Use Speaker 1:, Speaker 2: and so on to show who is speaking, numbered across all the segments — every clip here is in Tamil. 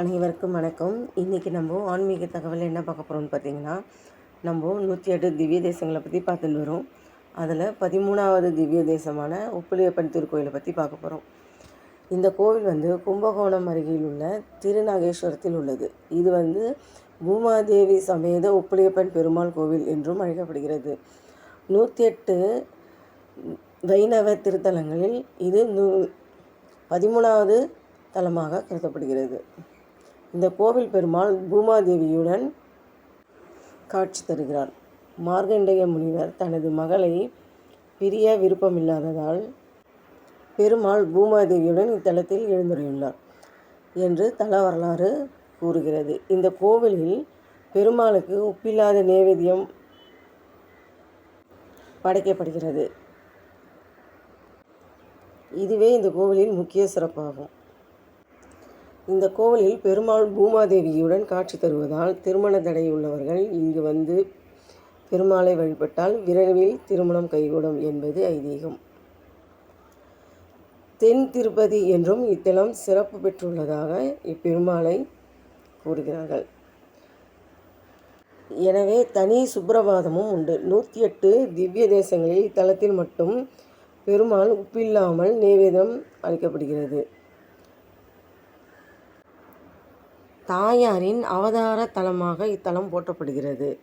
Speaker 1: அனைவருக்கும் வணக்கம். இன்றைக்கி நம்ம ஆன்மீக தகவல் என்ன பார்க்க போகிறோம்னு பார்த்தீங்கன்னா நம்ம நூற்றி எட்டு திவ்ய தேசங்களை பற்றி பார்த்துட்டு வரோம். அதில் பதிமூணாவது திவ்ய தேசமான உப்புளியப்பன் திருக்கோயிலை பற்றி பார்க்க போகிறோம் இந்த கோவில் வந்து கும்பகோணம் அருகில் உள்ள திருநாகேஸ்வரத்தில் உள்ளது. இது வந்து பூமாதேவி சமேத உப்புளியப்பன் பெருமாள் கோவில் என்றும் அழைக்கப்படுகிறது. நூற்றி எட்டு வைணவ திருத்தலங்களில் இது நூ பதிமூணாவது தலமாக கருதப்படுகிறது. இந்த கோவில் பெருமாள் பூமாதேவியுடன் காட்சி தருகிறார். மார்கண்டேய முனிவர் தனது மகளை பிரிய விருப்பமில்லாததால் பெருமாள் பூமாதேவியுடன் இத்தலத்தில் எழுந்துரையுள்ளார் என்று தல வரலாறு கூறுகிறது. இந்த கோவிலில் பெருமாளுக்கு உப்பில்லாத நேவேத்தியம் படைக்கப்படுகிறது. இதுவே இந்த கோவிலின் முக்கிய சிறப்பாகும். இந்த கோவிலில் பெருமாள் பூமாதேவியுடன் காட்சி தருவதால் திருமண தடை உள்ளவர்கள் இங்கு வந்து பெருமாளை வழிபட்டால் விரைவில் திருமணம் கைகூடும் என்பது ஐதீகம். தென் திருப்பதி என்றும் இத்தலம் சிறப்பு பெற்றுள்ளதாக இப்பெருமாளை கூறுகிறார்கள். எனவே தனி சுப்பிரபாதமும் உண்டு. நூற்றி எட்டு திவ்ய தேசங்களில் இத்தலத்தில் மட்டும் பெருமாள் உப்பில்லாமல் நேவேதம் அளிக்கப்படுகிறது. தாயாரின் அவதார தலமாக இத்தலம் போற்றப்படுகிறது.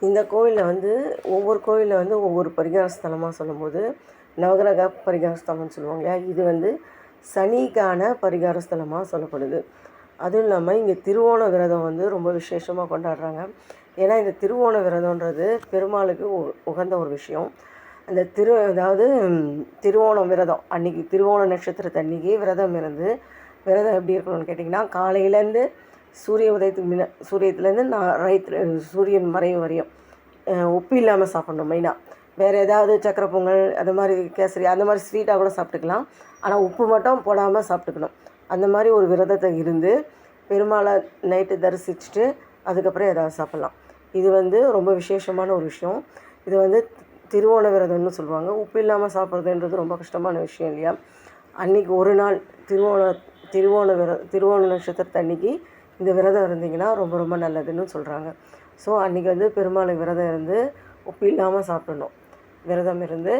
Speaker 1: இந்த கோவிலில் வந்து ஒவ்வொரு கோவிலில் வந்து ஒவ்வொரு பரிகார ஸ்தலமாக சொல்லும்போது நவகிரக பரிகார ஸ்தலம்னு சொல்லுவாங்க இல்லையா? இது வந்து சனிக்கான பரிகார ஸ்தலமாக சொல்லப்படுது. அதுவும் இல்லாமல் இங்கே திருவோண விரதம் வந்து ரொம்ப விசேஷமாக கொண்டாடுறாங்க. ஏன்னா இந்த திருவோண விரதம்ன்றது பெருமாளுக்கு உ- உகந்த ஒரு விஷயம். அந்த திரு அதாவது திருவோணம் விரதம் அன்னைக்கு திருவோண நட்சத்திரத்து அன்னைக்கு விரதம் இருந்து விரதம் எப்படி இருக்கணும்னு கேட்டிங்கன்னா காலையிலேருந்து சூரிய உதயத்துக்கு முன்ன சூரியத்துலேருந்து நான் ரைத்து சூரியன் மறைவு வரையும். உப்பு இல்லாமல் சாப்பிடணும் மெயினாக வேறு ஏதாவது சக்கரை பொங்கல் அது மாதிரி கேசரி அந்த மாதிரி ஸ்வீட்டாக கூட சாப்பிட்டுக்கலாம். ஆனால் உப்பு மட்டும் போடாமல் சாப்பிட்டுக்கணும். அந்த மாதிரி ஒரு விரதத்தை இருந்து பெருமாளை நைட்டு தரிசிச்சுட்டு அதுக்கப்புறம் ஏதாவது சாப்பிட்லாம். இது வந்து ரொம்ப விசேஷமான ஒரு விஷயம். இது வந்து திருவோண விரதம்னு சொல்லுவாங்க. உப்பு இல்லாமல் சாப்பிட்றதுன்றது ரொம்ப கஷ்டமான விஷயம் இல்லையா? அன்னைக்கு ஒரு நாள் திருவோண திருவோண விர திருவோண நட்சத்திரத்து அன்னைக்கு இந்த விரதம் இருந்தீங்கன்னா ரொம்ப ரொம்ப நல்லதுன்னு சொல்கிறாங்க ஸோ அன்றைக்கி வந்து பெருமாளை விரதம் இருந்து உப்பு இல்லாமல் சாப்பிடணும். விரதம் இருந்து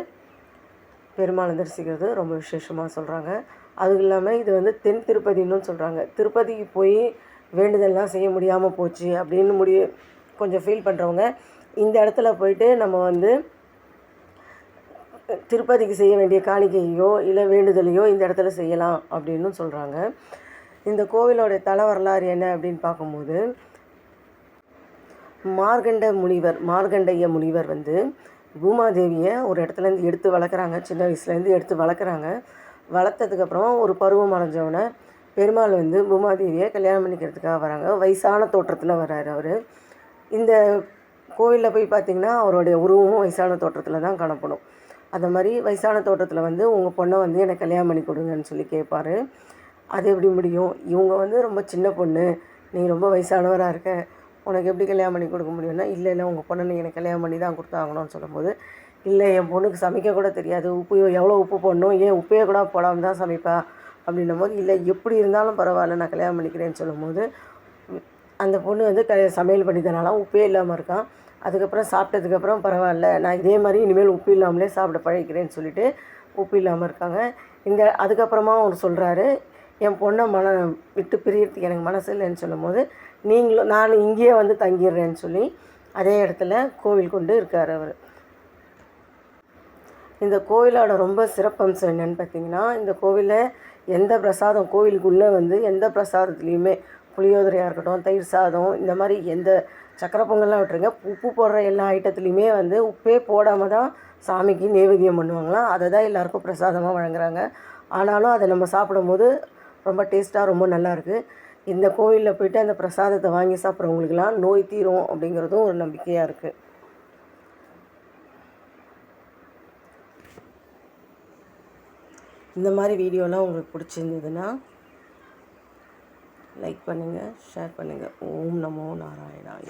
Speaker 1: பெருமாளை தரிசிக்கிறது ரொம்ப விசேஷமாக சொல்கிறாங்க அதுவும் இல்லாமல் இது வந்து தென் திருப்பதின்னு சொல்கிறாங்க திருப்பதிக்கு போய் வேண்டுதல்லாம் செய்ய முடியாமல் போச்சு அப்படின்னு முடிய கொஞ்சம் ஃபீல் பண்ணுறவங்க இந்த இடத்துல போயிட்டு நம்ம வந்து திருப்பதிக்கு செய்ய வேண்டிய காணிக்கையோ இல்லை வேண்டுதலையோ இந்த இடத்துல செய்யலாம் அப்படின்னு சொல்கிறாங்க இந்த கோவிலோட தல வரலாறு என்ன அப்படின்னு பார்க்கும்போது மார்கண்ட முனிவர் மார்கண்டைய முனிவர் வந்து பூமாதேவியை ஒரு இடத்துலேருந்து எடுத்து வளர்க்குறாங்க. சின்ன வயசுலேருந்து எடுத்து வளர்க்குறாங்க. வளர்த்ததுக்கப்புறம் ஒரு பருவம் அடைஞ்சவொடனே பெருமாள் வந்து பூமாதேவியை கல்யாணம் பண்ணிக்கிறதுக்காக வராங்க. வயசான தோற்றத்தில் வர்றாரு அவர். இந்த கோவிலில் போய் பார்த்திங்கன்னா அவருடைய உருவமும் வயசான தோற்றத்தில் தான் காணப்படும். அந்த மாதிரி வயசான தோட்டத்தில் வந்து உங்கள் பொண்ணை வந்து எனக்கு கல்யாணம் பண்ணி கொடுங்கன்னு சொல்லி கேட்பாரு அது எப்படி முடியும்? இவங்க வந்து ரொம்ப சின்ன பொண்ணு. நீ ரொம்ப வயசானவராக இருக்க. உனக்கு எப்படி கல்யாணம் பண்ணி கொடுக்க முடியும்னா இல்லை இல்லை உங்கள் பொண்ணை நீ எனக்கு கல்யாணம் பண்ணி தான் கொடுத்தாங்கணும்னு சொல்லும்போது இல்லை என் பொண்ணுக்கு சமைக்க கூட தெரியாது. உப்பு எவ்வளோ உப்பு போடணும்? ஏன் உப்பையே கூட போடாமல் தான் சமைப்பா? அப்படின்னும் போது இல்லை எப்படி இருந்தாலும் பரவாயில்ல நான் கல்யாணம் பண்ணிக்கிறேன்னு சொல்லும்போது அந்த பொண்ணு வந்து க சமையல் பண்ணி தரலாம் உப்பே இல்லாமல் இருக்கான் அதுக்கப்புறம் சாப்பிட்டதுக்கப்புறம் பரவாயில்ல. நான் இதே மாதிரி இனிமேல் உப்பு இல்லாமலே சாப்பிட பழகிக்கிறேன்னு சொல்லிட்டு உப்பு இல்லாமல் இருக்காங்க. இந்த அதுக்கப்புறமா அவர் சொல்கிறாரு என் பொண்ணை மன விட்டு பிரியறதுக்கு எனக்கு மனசு இல்லைன்னு சொல்லும்போது நீங்களும் நான் இங்கேயே வந்து தங்கிடுறேன்னு சொல்லி அதே இடத்துல கோவில் கொண்டு இருக்கார் அவர். இந்த கோவிலோட ரொம்ப சிறப்பம்சம் என்னென்னு பார்த்தீங்கன்னா இந்த கோவிலில் எந்த பிரசாதம் கோவிலுக்குள்ளே வந்து எந்த பிரசாதத்துலேயுமே புளியோதரையாக இருக்கட்டும் தயிர் சாதம் இந்த மாதிரி எந்த சக்கரை பொங்கல்லாம் விட்டுருங்க. உப்பு போடுற எல்லா ஐட்டத்துலேயுமே வந்து உப்பே போடாமல் தான் சாமிக்கு நைவேத்தியம் பண்ணுவாங்களாம். அதை தான் எல்லாருக்கும் பிரசாதமாக வழங்குறாங்க. ஆனாலும் அதை நம்ம சாப்பிடும்போது ரொம்ப டேஸ்ட்டாக ரொம்ப நல்லாயிருக்கு இந்த கோவிலில் போயிட்டு அந்த பிரசாதத்தை வாங்கி சாப்பிட்றவங்களுக்கெல்லாம் நோய் தீரும் அப்படிங்கிறதும் ஒரு நம்பிக்கையாக இருக்குது இந்த மாதிரி வீடியோலாம் உங்களுக்கு பிடிச்சிருந்ததுன்னா லைக் பண்ணுங்கள் ஷேர் பண்ணுங்கள் ஓம் நமோ நாராயணாய.